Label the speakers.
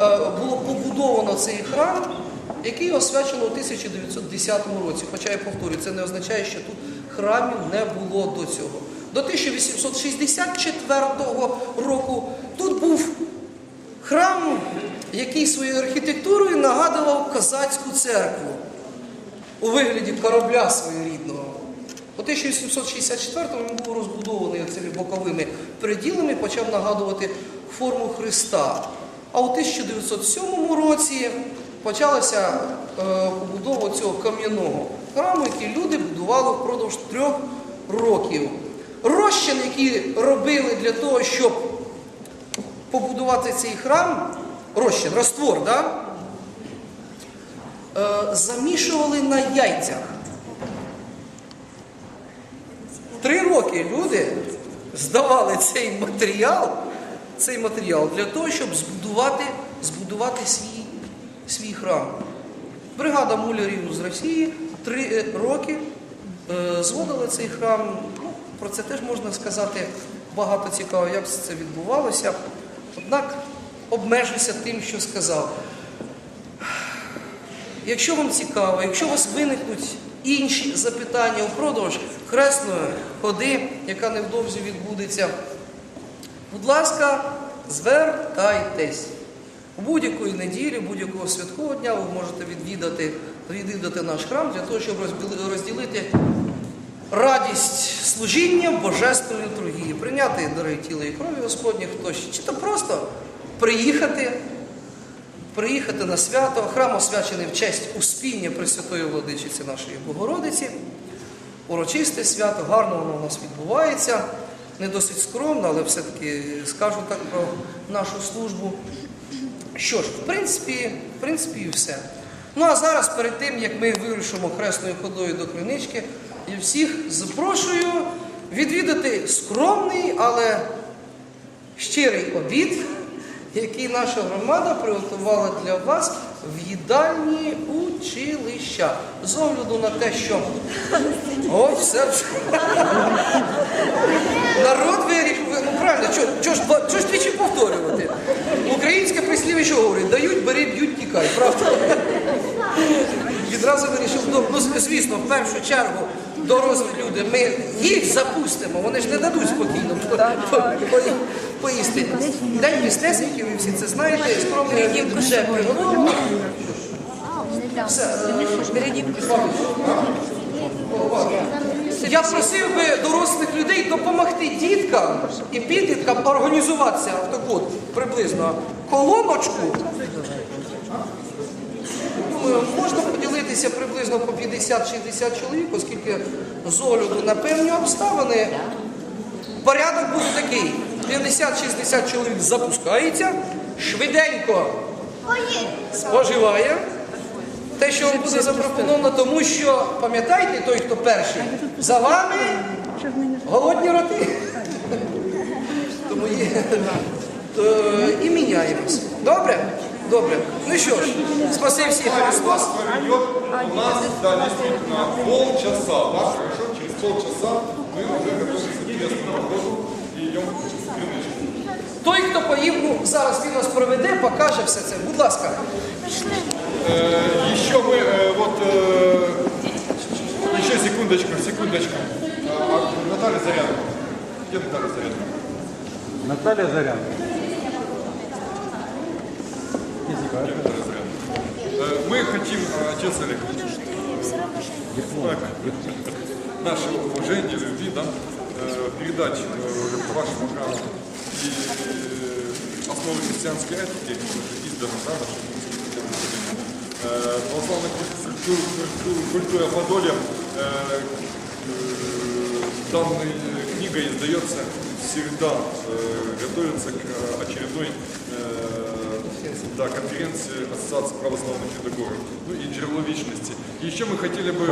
Speaker 1: е, було побудовано цей храм, який освячено у 1910 році. Хоча я повторюю, це не означає, що тут храмів не було до цього. До 1864 року тут був храм, який своєю архітектурою нагадував козацьку церкву у вигляді корабля своєрідного. У 1764-му він був розбудований цими боковими приділами, почав нагадувати форму Христа. А у 1907 році почалася е, побудова цього кам'яного храму, який люди будували впродовж трьох років. Розчин, який робили для того, щоб побудувати цей храм, розчин, раствор, да? е, замішували на яйцях. Три роки люди здавали цей матеріал, цей матеріал для того, щоб збудувати, збудувати свій, свій храм. Бригада мулярів з Росії три е, роки е, зводили цей храм. Ну, про це теж можна сказати багато цікаво, як це відбувалося. Однак обмежуся тим, що сказав. Якщо вам цікаво, якщо у вас виникнуть інші запитання впродовж хресної ходи, яка невдовзі відбудеться, будь ласка, звертайтесь. У будь-якої неділі, будь-якого святкового дня ви можете відвідати, відвідати наш храм для того, щоб розділити радість служіння Божественної літургії, прийняти дари тіла і крові Господні, хтось, чи то просто приїхати приїхати на свято. Храм освячений в честь успіння Пресвятої Владичиці нашої Богородиці. Урочисте свято, гарно воно у нас відбувається. Не досить скромно, але все-таки скажу так про нашу службу. Що ж, в принципі, в принципі, і все. Ну а зараз, перед тим, як ми вирушимо хресною ходою до кринички, я всіх запрошую відвідати скромний, але щирий обід, який наша громада приготувала для вас в їдальні училища. З огляду на те, що ось все. вже. Народ вирішив, ну правильно, чого чого ж, два- ж двічі повторювати? Українське прислів'я що говорить, дають, бери, б'ють, тікай, правда? Відразу вирішив, ну, ну, звісно, в першу чергу дорослі люди, ми їх запустимо, вони ж не дадуть спокійно по- по- по- поїсти. День піснесників, ви всі це знаєте, скромний вже приготовлено. Я просив би дорослих людей допомогти діткам і підліткам організуватися в таку приблизно колоночку. Думаю, можна поділитися приблизно по 50-60 чоловік, оскільки з огляду на певні обставини порядок буде такий. 50-60 чоловік запускається, швиденько споживає те, що вам буде запропоновано, тому що пам'ятайте, той, хто перший, за вами голодні роти. Тому є, е, і міняємось. Добре? Добре. Ну що ж, спаси всіх Христос.
Speaker 2: Проведет у нас, да, действительно, полчаса, да, хорошо, через полчаса мы уже готовимся к местному ходу и идем в крыночку.
Speaker 1: Той, хто поїв, ну зараз він нас проведе, покаже все це. Будь ласка.
Speaker 2: Э, Еще мы, э, вот, э, еще секундочку, секундочку. А, Наталья Заряна. Где Наталья Заряна?
Speaker 3: Наталья Зарян.
Speaker 2: Где Наталья Заряна? Э, Мы хотим, э, отец Олег, так, наше уважение, любви, да, э, передать э, по вашему храму и э, основы христианской этики, изданы, да, нашей христианской э, православной культуры, культуры, культуры Подолья э, э, данной книгой издается всегда, э, готовится к э, очередной э, да, конференции Ассоциации православных педагогов, ну и Джерело Вечности. И еще мы хотели бы